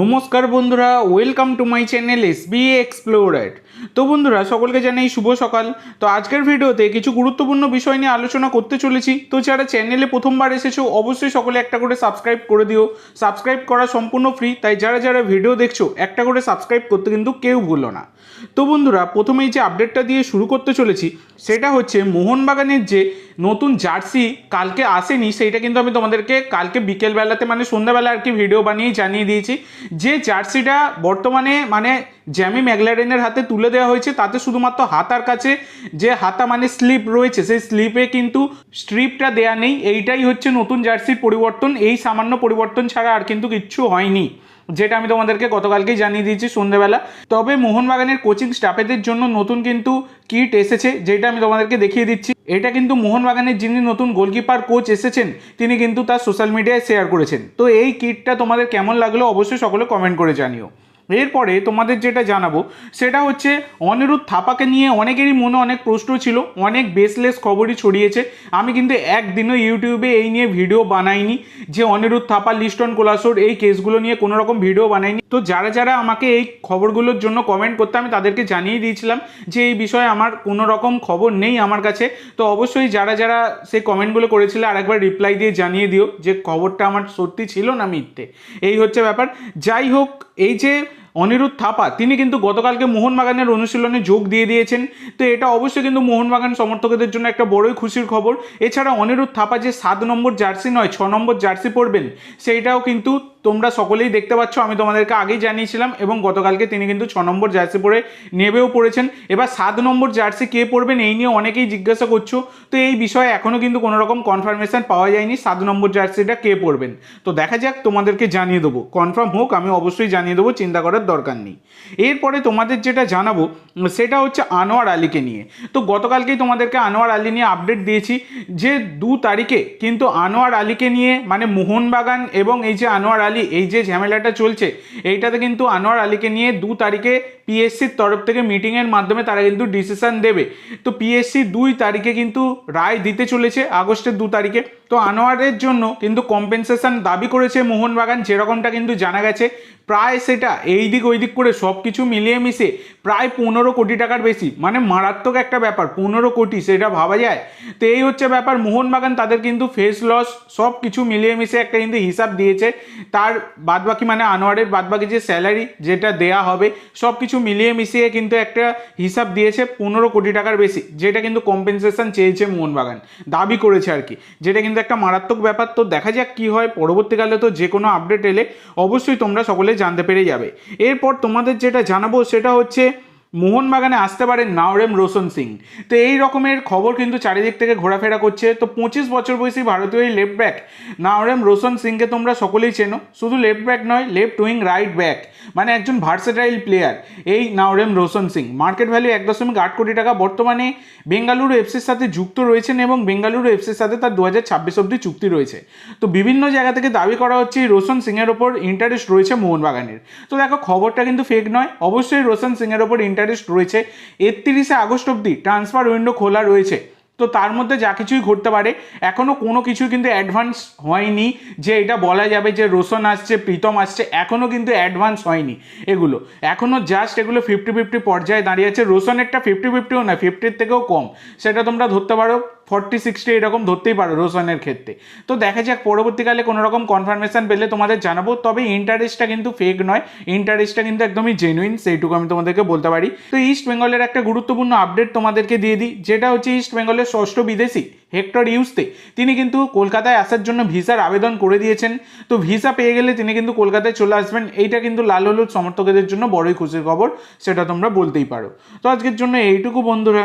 নমস্কার বন্ধুরা welcome to my channel S B explorer তো বন্ধুরা, সকলকে জানাই শুভ সকাল। তো আজকের ভিডিওতে কিছু গুরুত্বপূর্ণ বিষয় নিয়ে আলোচনা করতে চলেছি। তো যারা চ্যানেলে প্রথমবার এসেছ, অবশ্যই সকলে একটা করে সাবস্ক্রাইব করে দিও। সাবস্ক্রাইব করা সম্পূর্ণ ফ্রি তাই যারা যারা ভিডিও দেখছ, একটা করে সাবস্ক্রাইব করতে কিন্তু কেউ ভুলো না। তো বন্ধুরা, প্রথমেই যে আপডেটটা দিয়ে শুরু করতে চলেছি, সেটা হচ্ছে মোহনবাগানের যে নতুন জার্সি কালকে আসেনি, সেইটা কিন্তু আমি তোমাদেরকে কালকে বিকেলবেলাতে মানে সন্ধ্যাবেলা আর কি ভিডিও বানিয়ে জানিয়ে দিয়েছি। যে জার্সিটা বর্তমানে মানে জ্যামি ম্যাগলারেনের হাতে তুলে দেওয়া হয়েছে, তাতে শুধুমাত্র হাতার কাছে যে হাতা মানে স্লিপ রয়েছে, সেই স্লিপে কিন্তু স্ট্রিপটা দেয়া নেই। এইটাই হচ্ছে নতুন জার্সির পরিবর্তন। এই সামান্য পরিবর্তন ছাড়া আর কিন্তু কিচ্ছু হয়নি, যেটা আমি তোমাদেরকে গতকালকেই জানিয়ে দিয়েছি সন্ধ্যেবেলা তবে মোহনবাগানের কোচিং স্টাফেদের জন্য নতুন কিন্তু কিট এসেছে, যেটা আমি তোমাদেরকে দেখিয়ে দিচ্ছি। এটা কিন্তু মোহনবাগানের যিনি নতুন গোলকিপার, কোচ এসেছেন, তিনি কিন্তু তার সোশ্যাল মিডিয়ায় শেয়ার করেছেন। তো এই কিটটা তোমাদের কেমন লাগল অবশ্যই সকলে কমেন্ট করে জানিও। এরপরে তোমাদের যেটা জানাব, সেটা হচ্ছে অনিরুদ্ধ থাপাকে নিয়ে অনেকেরই মনে অনেক প্রশ্ন ছিল, অনেক বেসলেস খবরই ছড়িয়েছে। আমি কিন্তু একদিনও ইউটিউবে এই নিয়ে ভিডিও বানাইনি যে অনিরুদ্ধ থাপা, লিস্টন কোলাসোর এই কেসগুলো নিয়ে কোনো রকম ভিডিও বানাইনি। তো যারা যারা আমাকে এই খবরগুলোর জন্য কমেন্ট করতে, আমি তাদেরকে জানিয়ে দিয়েছিলাম যে এই বিষয়ে আমার কোনো রকম খবর নেই আমার কাছে। তো অবশ্যই যারা যারা সেই কমেন্টগুলো করেছিল, আরেকবার রিপ্লাই দিয়ে জানিয়ে দিও যে খবরটা আমার সত্যি ছিল না মিথ্যে। এই হচ্ছে ব্যাপার। যাই হোক, এই যে অনিরুদ্ধ থাপা, তিনি কিন্তু গতকালকে মোহনবাগানের অনুশীলনে যোগ দিয়ে দিয়েছেন। তো এটা অবশ্যই কিন্তু মোহনবাগান সমর্থকদের জন্য একটা বড়ই খুশির খবর। এছাড়া অনিরুদ্ধ থাপা যে সাত নম্বর জার্সি নয়, ছ নম্বর জার্সি পরবেন, সেইটাও কিন্তু তোমরা সকলেই দেখতে পাচ্ছ, আমি তোমাদেরকে আগেই জানিয়েছিলাম এবং গতকালকে তিনি কিন্তু ছ নম্বর জার্সি পরে নেবেও পড়েছেন। এবার সাত নম্বর জার্সি কে পড়বেন এই নিয়ে অনেকেই জিজ্ঞাসা করছ। তো এই বিষয়ে এখনও কিন্তু কোনো রকম কনফার্মেশন পাওয়া যায়নি সাত নম্বর জার্সিটা কে পড়বেন তো দেখা যাক, তোমাদেরকে জানিয়ে দেবো। কনফার্ম হোক, আমি অবশ্যই জানিয়ে দেবো, চিন্তা করার দরকার নেই। এরপরে তোমাদের যেটা জানাব, সেটা হচ্ছে আনোয়ার আলীকে নিয়ে। তো গতকালকেই তোমাদেরকে আনোয়ার আলী নিয়ে আপডেট দিয়েছি যে দু তারিখে কিন্তু আনোয়ার আলীকে নিয়ে মানে মোহনবাগান এবং এই যে আনোয়ার এই যে ঝামেলাটা চলছে, এইটাতে কিন্তু আনোয়ার আলীকে নিয়ে দু তারিখে পিএসসির তরফ থেকে মিটিংয়ের মাধ্যমে তারা কিন্তু ডিসিশান দেবে। তো পিএসসি দুই তারিখে কিন্তু রায় দিতে চলেছে, আগস্টের দু তারিখে। তো আনোয়ারের জন্য কিন্তু কম্পেনসেশন দাবি করেছে মোহনবাগান, যেরকমটা কিন্তু জানা গেছে। প্রায় সেটা এই দিক ওই দিক করে সব কিছু মিলিয়ে মিশে প্রায় পনেরো কোটি টাকার বেশি। মানে মারাত্মক একটা ব্যাপার, পনেরো কোটি, সেটা ভাবা যায়। তো এই হচ্ছে ব্যাপার, মোহনবাগান তাদের কিন্তু ফেস লস সব কিছু মিলিয়ে মিশে একটা কিন্তু হিসাব দিয়েছে। তার বাদবাকি মানে আনোয়ারের বাদবাকি যে স্যালারি যেটা দেয়া হবে সব কিছু মিলিয়ে মিশিয়ে কিন্তু একটা হিসাব দিয়েছে পনেরো কোটি টাকার বেশি, যেটা কিন্তু কম্পেনসেশন চেয়েছে মোহনবাগান, দাবি করেছে আর কি। যেটা কিন্তু একটা মারাত্মক ব্যাপার। তো দেখা যাক কি হয়, পরবর্তীকালে তো যে কোনো আপডেট এলে অবশ্যই তোমরা সকলে জানতে পেরে যাবে। এরপর তোমাদের যেটা জানাব সেটা হচ্ছে মোহনবাগানে আসতে পারে নাওরেম রোশন সিং। তো এই রকমের খবর কিন্তু চারিদিক থেকে ঘোরাফেরা করছে। তো পঁচিশ বছর বয়সী ভারতীয় এই লেফট ব্যাক নাওরেম রোশন সিংকে তোমরা সকলেই চেনো। শুধু লেফট ব্যাক নয় লেফট উইং রাইট ব্যাক মানে একজন ভার্সেটাইল প্লেয়ার এই নাওরেম রোশন সিং। মার্কেট ভ্যালু এক দশমিক আট কোটি টাকা। বর্তমানে বেঙ্গালুরু এফসির সাথে যুক্ত রয়েছেন এবং বেঙ্গালুরু এফসির সাথে তার দু হাজার ছাব্বিশ অব্দি চুক্তি রয়েছে। তো বিভিন্ন জায়গা থেকে দাবি করা হচ্ছে এই রোশন সিংয়ের ওপর ইন্টারেস্ট রয়েছে মোহনবাগানের। তো দেখো, খবরটা কিন্তু ফেক নয়। অবশ্যই রোশন সিংয়ের ওপর ইন্টারেস্ট রয়েছে। একত্রিশে আগস্ট অব্দি ট্রান্সফার উইন্ডো খোলা রয়েছে। তো তার মধ্যে যা কিছুই ঘটতে পারে এখনও কোনো কিছুই কিন্তু অ্যাডভান্স হয়নি যে এটা বলা যাবে যে রোশন আসছে, প্রীতম আসছে এখনও কিন্তু অ্যাডভান্স হয়নি এগুলো। এখনও জাস্ট এগুলো ফিফটি ফিফটি পর্যায়ে দাঁড়িয়ে আছে। রোশনেরটা ফিফটি ফিফটিও না ফিফটির থেকেও কম। সেটা তোমরা ধরতে পারো। ফর্টি সিক্সটি এরকম ধরতেই পারো রোশনের ক্ষেত্রে। তো দেখা যাক, পরবর্তীকালে কোনো রকম কনফার্মেশন পেলে তোমাদের জানাব। তবে ইন্টারেস্টটা কিন্তু ফেক নয়। ইন্টারেস্টটা কিন্তু একদমই জেনুইন সেইটুকু আমি তোমাদেরকে বলতে পারি। তো ইস্ট বেঙ্গলের একটা গুরুত্বপূর্ণ আপডেট তোমাদেরকে দিয়ে দিই। যেটা হচ্ছে ইস্ট বেঙ্গলের ষষ্ঠ বিদেশি হেক্টর ইউসতে তিনি কিন্তু কলকাতায় আসার জন্য ভিসার আবেদন করে দিয়েছেন। তো ভিসা পেয়ে গেলে তিনি কিন্তু কলকাতায় চলে আসবেন। এইটা কিন্তু লাল হলুদ সমর্থকদের জন্য বড়ই খুশির খবর, সেটা তোমরা বলতেই পারো। তো আজকের জন্য এইটুকু বন্ধুরা।